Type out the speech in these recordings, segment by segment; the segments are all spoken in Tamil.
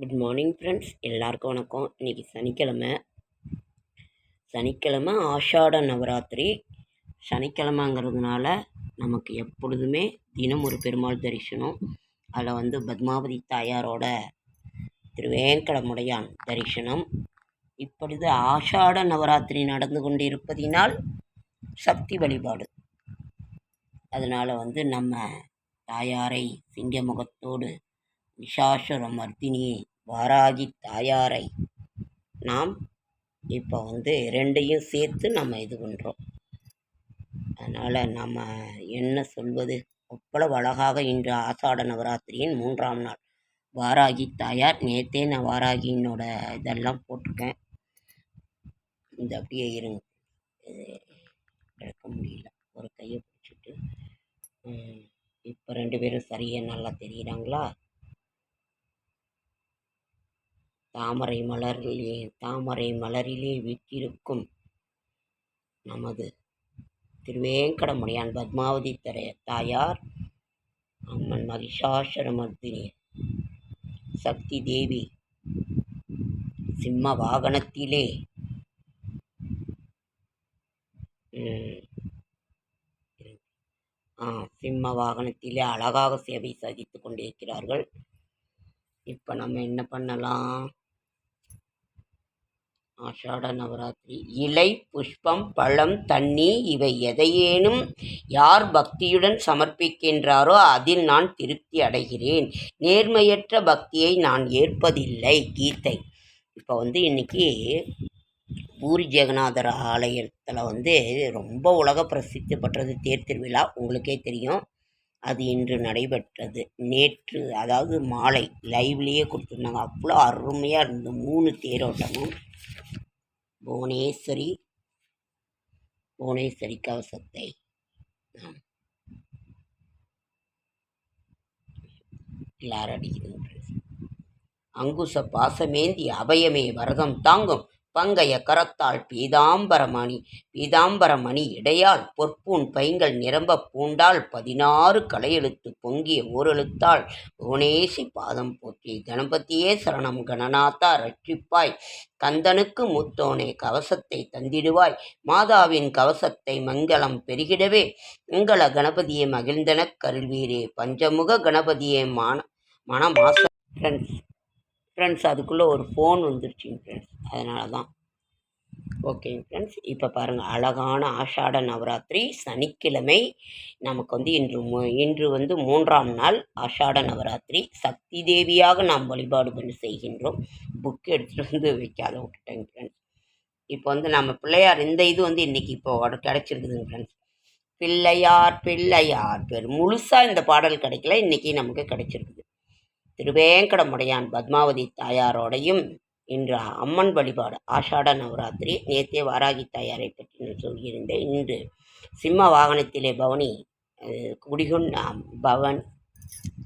குட் மார்னிங் ஃப்ரெண்ட்ஸ் எல்லாருக்கும் வணக்கம். இன்றைக்கி சனிக்கிழமை. சனிக்கிழமை ஆஷாட நவராத்திரி. சனிக்கிழமைங்கிறதுனால நமக்கு எப்பொழுதுமே தினம் ஒரு பெருமாள் தரிசனம். அதில் வந்து பத்மாவதி தாயாரோட திருவேங்கடமுடையான் தரிசனம். இப்பொழுது ஆஷாட நவராத்திரி நடந்து கொண்டிருப்பதினால் சக்தி வழிபாடு. அதனால் வந்து நம்ம தாயாரை சிங்கமுகத்தோடு நிஷாசுர மர்த்தினியை வாராகி தாயாரை நாம் இப்போ வந்து ரெண்டையும் சேர்த்து நம்ம இது பண்ணுறோம் அதனால் நம்ம என்ன சொல்வது? அவ்வளவு அழகாக இன்று ஆசாட நவராத்திரியின் மூன்றாம் நாள். வாராகி தாயார் நேற்றே நான் வாராகியினோட இதெல்லாம் போட்டிருக்கேன். இது அப்படியே இருங்க. இது எடுக்க முடியல. ஒரு கையை பிடிச்சிட்டு இப்போ ரெண்டு பேரும் சரியாக நல்லா தெரிகிறாங்களா தாமரை மலரிலே தாமரை மலரிலே வீற்றிருக்கும் நமது திருவேங்கடமுடையான் பத்மாவதி தரைய தாயார் அம்மன் மகிஷாசுரமர்த்தினி சக்தி தேவி சிம்ம வாகனத்திலே ஆ சிம்ம வாகனத்திலே அழகாக சேவை சகித்து கொண்டிருக்கிறார்கள். இப்போ நம்ம என்ன பண்ணலாம்? ஆஷாட நவராத்திரி. இலை புஷ்பம் பழம் தண்ணி இவை எதையேனும் யார் பக்தியுடன் சமர்ப்பிக்கின்றாரோ அதில் நான் திருப்தி அடைகிறேன். நேர்மையற்ற பக்தியை நான் ஏற்பதில்லை. கீதை. இப்போ வந்து இன்னைக்கு பூரி ஜெகநாதர் ஆலயத்தில் வந்து ரொம்ப உலக பிரசித்தி பெற்றது தேர் திருவிழா. உங்களுக்கே தெரியும். அது இன்று நடைபெற்றது. நேற்று அதாவது மாலை லைவ்லேயே கொடுத்துருந்தாங்க. அவ்வளோ அருமையாக இருந்தது. மூணு தேரோட்டமும். புவனேஸ்வரி புவனேஸ்வரி கவசத்தை. நாம் எல்லாரும் அடிக்கிறது அங்குச பாசமேந்தி அபயமே வரதம் தாங்கும். பங்கைய கரத்தாள் பீதாம்பரமணி பீதாம்பரமணி இடையால் பொற்பூன் பைங்கள் நிரம்ப பூண்டால் பதினாறு கலையெழுத்து பொங்கிய ஓரெழுத்தாள் புவனேசி பாதம் போற்றி. கணபதியே சரணம் கணநாத்தா ரட்சிப்பாய். கந்தனுக்கு மூத்தோனே கவசத்தை தந்திடுவாய். மாதாவின் கவசத்தை மங்களம் பெருகிடவே. உங்கள கணபதியை மகிழ்ந்தனக் கருள்வீரே. பஞ்சமுக கணபதியே மான மனமாச ஃப்ரெண்ட்ஸ் அதுக்குள்ளே ஒரு ஃபோன் வந்துருச்சுங்க ஃப்ரெண்ட்ஸ் அதனால தான் ஓகேங்க ஃப்ரெண்ட்ஸ் இப்போ பாருங்கள் அழகான ஆஷாட நவராத்திரி சனிக்கிழமை நமக்கு வந்து இன்று மு- இன்று வந்து மூன்றாம் நாள் ஆஷாட நவராத்திரி. சக்தி தேவியாக நாம் வழிபாடு பண்ணி செய்கின்றோம். புக் எடுத்துகிட்டு வந்து வைக்காத விட்டுட்டேங்க ஃப்ரெண்ட்ஸ் இப்போ வந்து நம்ம பிள்ளையார் இந்த இது வந்து இன்றைக்கி இப்போ கிடச்சிருக்குதுங்க ஃப்ரெண்ட்ஸ் பிள்ளையார் பிள்ளையார். பேர் முழுசாக இந்த பாடல் கிடைக்கல. இன்றைக்கி நமக்கு கிடைச்சிருக்குது. திருவேங்கடமுடையான் பத்மாவதி தாயாரோடையும் இன்று அம்மன் வழிபாடு ஆஷாட நவராத்திரி நேத்தே வாராகி தாயாரை பற்றி நான் சொல்லியிருந்தேன். இன்று சிம்ம வாகனத்திலே பவனி அஹ், பவன்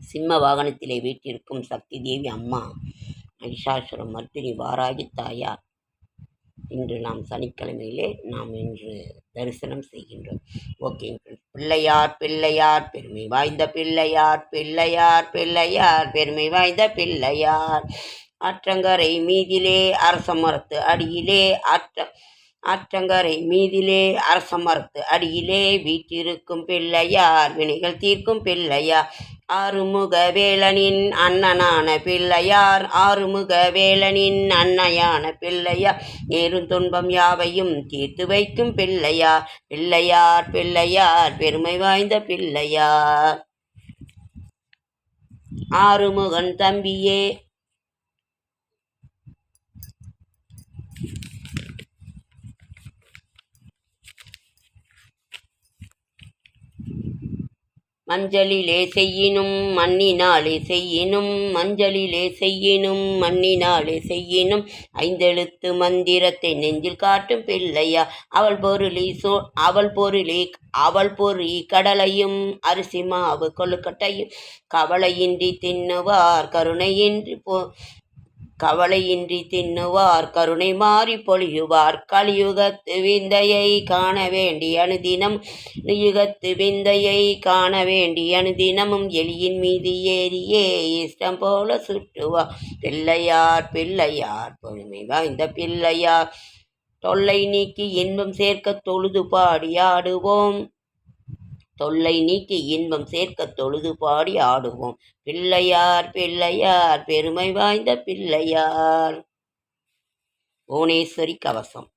சிம்ம வாகனத்திலே வீட்டிற்கும் சக்தி தேவி அம்மா மகிஷாசுரம் மர்த்தினி வாராகி தாயார் இன்று நாம் சனிக்கிழமையிலே நாம் இன்று தரிசனம் செய்கின்றோம். ஓகேங்க பிள்ளையார் பிள்ளையார் பெருமை வாய்ந்த பிள்ளையார் பிள்ளையார் பிள்ளையார் பெருமை வாய்ந்த பிள்ளையார். ஆற்றங்கரை மீதிலே அரச மரத்து அடியிலே ஆற்ற ஆற்றங்கரை மீதிலே அரச மறுத்து அடியிலே வீற்றிருக்கும் பிள்ளையார் வினைகள் தீர்க்கும் பிள்ளையார். ஆறுமுக வேலனின் அண்ணனான பிள்ளையார் ஆறுமுக வேலனின் அன்னையான பிள்ளையார். நேரும் துன்பம் யாவையும் தீர்த்து வைக்கும் பிள்ளையார் பிள்ளையார் பிள்ளையார் பெருமை வாய்ந்த பிள்ளையார். ஆறுமுகன் தம்பியே மஞ்சளிலே செய்யினும் மண்ணினாலே செய்யினும் மஞ்சளிலே செய்யினும் மண்ணினாலே செய்யினும். ஐந்தெழுத்து மந்திரத்தை நெஞ்சில் காட்டும் பிள்ளையா அவள் பொருளி சோ அவள் பொருளி அவள் பொறி கடலையும் அரிசி மாவு கொழுக்கட்டையும். கவலையின்றி தின்னுவார் கருணையின்றி போ கவலையின்றி தின்னுவார் கருணை மாறி பொழியுவார். கலியுகத்து விந்தையை காண வேண்டி அனுதினம் யுகத்து விந்தையை காண வேண்டி அனுதினமும் எலியின் மீது ஏறியே இஷ்டம் போல சுற்றுவார். பிள்ளையார் பிள்ளையார் பொறுமை வாய்ந்த பிள்ளையார். தொல்லை நீக்கி இன்பம் சேர்க்க தொழுது பாடி ஆடுவோம். தொல்லை நீக்கி இன்பம் சேர்க்க தொழுது பாடி ஆடுவோம். பிள்ளையார் பிள்ளையார் பெருமை வாய்ந்த பிள்ளையார். புவனேஸ்வரி கவசம்.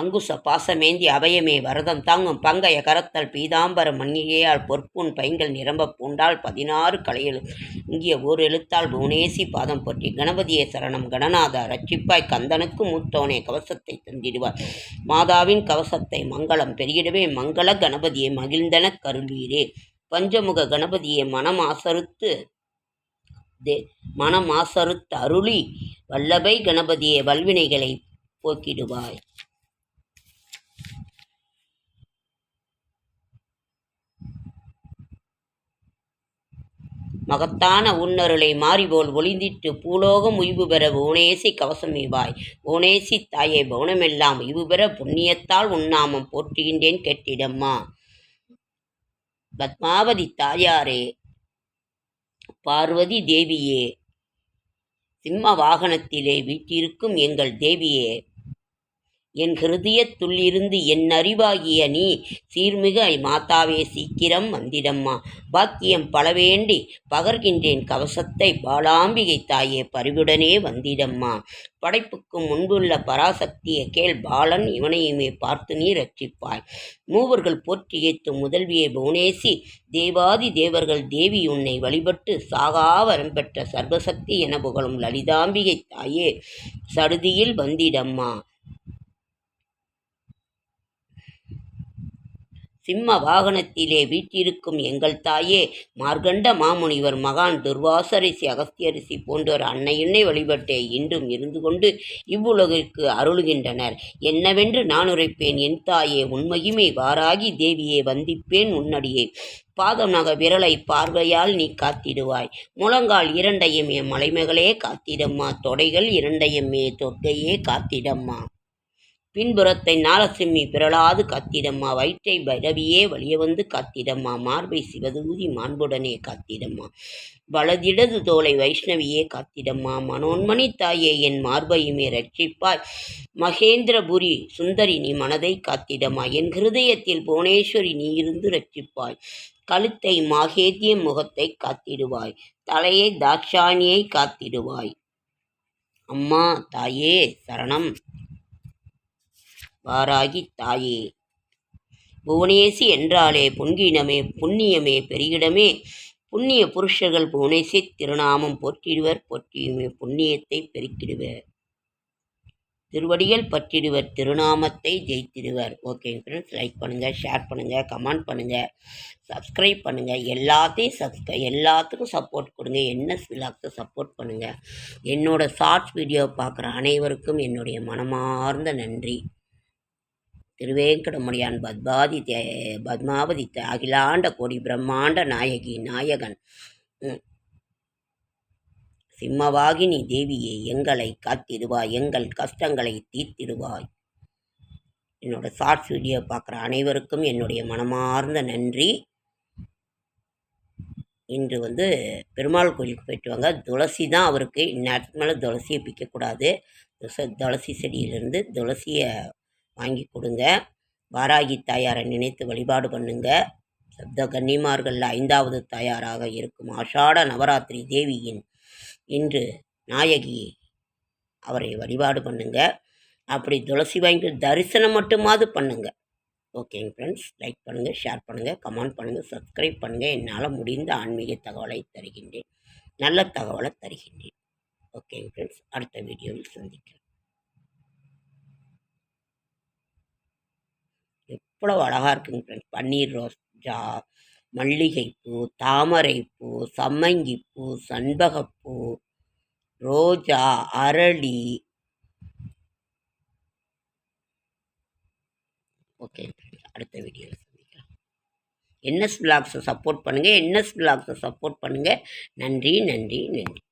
அங்குச பாசமேந்தி அபயமே வரதம் தாங்கும் பங்கைய கரத்தல் பீதாம்பர மண்ணிகையால் பொற்புன் பைங்கள் நிரம்ப பூண்டால் பதினாறு கலையெழு. இங்கிய ஓர் எழுத்தால் புவனேசி பாதம் போற்றி கணபதியே சரணம். கணநாதா ரட்சிப்பாய் கந்தனுக்கு மூத்தோனே கவசத்தை தந்திடுவார். மாதாவின் கவசத்தை மங்களம் பெருகிடவே மங்கள கணபதியை மகிழ்ந்தன கருளீரே. பஞ்சமுக கணபதியை மனமாசறுத்து தே மனமாசறுத்து அருளி வல்லபை கணபதியே வல்வினைகளை போக்கிடுவாய். மகத்தான உன்னருளை மாறிபோல் ஒளிந்திட்டு பூலோகம் உய்வு பெற புவனேசி கவசமிவாய் புவனேசி தாயை பவுனமெல்லாம் உய்வு பெற புண்ணியத்தால் உன்னாமம் போற்றுகின்றேன் கெட்டிடம்மா. பத்மாவதி தாயாரே பார்வதி தேவியே சிம்ம வாகனத்திலே வீட்டிருக்கும் எங்கள் தேவியே என் ஹிருதயத்துள்ளிருந்து என் அறிவாகிய நீ சீர்மிகு மாதாவே சீக்கிரம் வந்திடம்மா. பாக்கியம் பலவேண்டி பகர்கின்றேன். கவசத்தை பாலாம்பிகை தாயே பரிவுடனே வந்திடம்மா. படைப்புக்கு முன்புள்ள பராசக்தியை கேள். பாலன் இவனையுமே பார்த்து நீ ரட்சிப்பாய். மூவர்கள் போற்றி ஏற்றும் முதல்வியை புவனேசி. தேவாதி தேவர்கள் தேவி உன்னை வழிபட்டு சாகாவரம் பெற்ற சர்வசக்தி என புகழும் லலிதாம்பிகை தாயே சடுதியில் வந்திடம்மா. சிம்ம வாகனத்திலே வீற்றிருக்கும் எங்கள் தாயே மார்கண்ட மாமுனிவர் மகான் துர்வாசரிசி அகஸ்தியரிசி போன்றோர் அன்னையுன்னை வழிபட்டே இன்றும் இருந்து கொண்டு இவ்வுலகிற்கு அருளுகின்றனர். என்னவென்று நான் உரைப்பேன் என் தாயே உண்மையுமே வாராகி தேவியே வந்திப்பேன் உன்னடியே. பாதம் நக விரலை பார்வையால் நீ காத்திடுவாய். முழங்கால் இரண்டையுமே மலைமகளே காத்திடம்மா தொடைகள் இரண்டையுமே தொட்டையே காத்திடம்மா. பின்புறத்தை நாரசிம்மி பிறளாது காத்திடம்மா. வயிற்றை பைரவியே வழிய வந்து காத்திடம்மா. மார்பை சிவதூதி மாண்புடனே காத்திடம்மா. வலதிடது தோலை வைஷ்ணவியே காத்திடம்மா. மனோன்மணி தாயே என் மார்பையுமே ரட்சிப்பாய். மகேந்திரபுரி சுந்தரி நீ மனதை காத்திடம்மா. என் ஹிருதயத்தில் புவனேஸ்வரி நீ இருந்து ரட்சிப்பாய். கழுத்தை மாகேத்திய முகத்தை காத்திடுவாய். தலையை தாட்சாணியை காத்திடுவாய். அம்மா தாயே சரணம். வாராகி தாயே. புவனேசி என்றாலே பொன்கினமே புண்ணியமே பெருகிடமே. புண்ணிய புருஷர்கள் புவனேசி திருநாமம் போற்றிடுவர் போற்றியுமே புண்ணியத்தை பெருக்கிடுவர். திருவடிகள் பற்றிடுவர் திருநாமத்தை ஜெயித்திடுவர். ஓகே ஃப்ரெண்ட்ஸ் லைக் பண்ணுங்கள் ஷேர் பண்ணுங்கள் கமெண்ட் பண்ணுங்கள் சப்ஸ்கிரைப் பண்ணுங்கள் எல்லாத்தையும் சப்ஸ்கிரை எல்லாத்துக்கும் சப்போர்ட் கொடுங்க. என்ன விலாக்ஸை சப்போர்ட் பண்ணுங்கள் என்னோடய ஷார்ட்ஸ் வீடியோ பார்க்குற அனைவருக்கும் என்னுடைய மனமார்ந்த நன்றி. திருவேங்கடமுடியான் பத்மாதி தே பத்மாவதி அகிலாண்ட கோடி பிரம்மாண்ட நாயகி நாயகன். சிம்மவாகினி தேவியே எங்களை காத்திடுவாய் எங்கள் கஷ்டங்களை தீர்த்திடுவாய். என்னோட ஷார்ட்ஸ் வீடியோ பார்க்குற அனைவருக்கும் என்னுடைய மனமார்ந்த நன்றி. இன்று வந்து பெருமாள் கோயிலுக்கு போயிட்டு வாங்க. துளசி தான் அவருக்கு இந்நேரத்துக்கு மேலே துளசியை பிக்கக்கூடாது. துளசி செடியிலேருந்து துளசியை வாங்கி கொடுங்க. வாராகி தாயாரை நினைத்து வழிபாடு பண்ணுங்க. சப்த கன்னிமார்களில் ஐந்தாவது தாயாராக இருக்கும் ஆஷாட நவராத்திரி தேவியின் இன்று நாயகி அவரை வழிபாடு பண்ணுங்க. அப்படி துளசி வாங்கி தரிசனம் மட்டுமாவது பண்ணுங்க. ஓகேங்க ஃப்ரெண்ட்ஸ் லைக் பண்ணுங்கள் ஷேர் பண்ணுங்கள் கமெண்ட் பண்ணுங்கள் சப்ஸ்கிரைப் பண்ணுங்கள் என்னால் முடிந்த ஆன்மீக தகவலை தருகின்றேன். நல்ல தகவலை தருகின்றேன். ஓகேங்க ஃப்ரெண்ட்ஸ் அடுத்த வீடியோவில் சந்திக்கிறேன் எவ்வளோ அழகாக இருக்குங்க ஃப்ரெண்ட்ஸ் பன்னீர் ரோஜா மல்லிகைப்பூ தாமரைப்பூ சம்மங்கிப்பூ சண்பகப்பூ ரோஜா அரளி. ஓகே அடுத்த வீடியோவில் சந்திக்கலாம். என்எஸ் பிளாக்ஸை சப்போர்ட் பண்ணுங்கள் என்எஸ் பிளாக்ஸை சப்போர்ட் பண்ணுங்கள் நன்றி நன்றி நன்றி.